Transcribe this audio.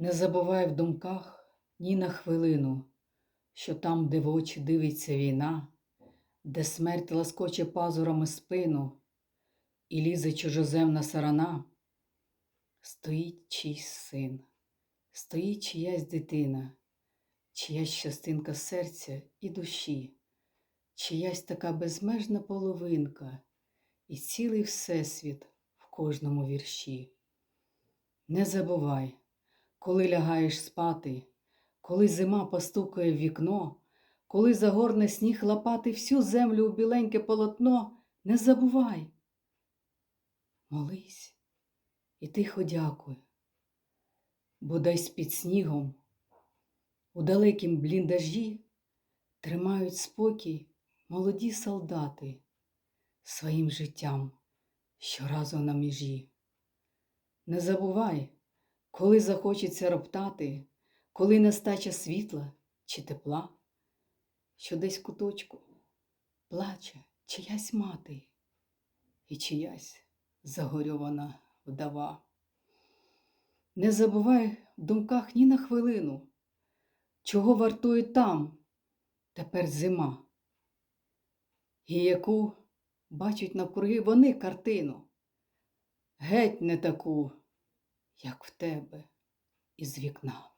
Не забувай в думках ні на хвилину, що там, де в очі дивиться війна, де смерть ласкоче пазурами спину і лізе чужоземна сарана, стоїть чийсь син, стоїть чиясь дитина, чиясь частинка серця і душі, чиясь така безмежна половинка і цілий всесвіт в кожному вірші. Не забувай, коли лягаєш спати, коли зима постукає в вікно, коли загорне сніг лапати всю землю у біленьке полотно, не забувай. Молись і тихо дякуй, бо десь під снігом у далекім бліндажі тримають спокій молоді солдати своїм життям щоразу на межі. Не забувай, коли захочеться роптати, коли нестача світла чи тепла, що десь куточку плаче чиясь мати і чиясь загорьована вдова. Не забувай в думках ні на хвилину, чого вартує там тепер зима, і яку бачать навкруги вони картину геть не таку, як в тебе із вікна.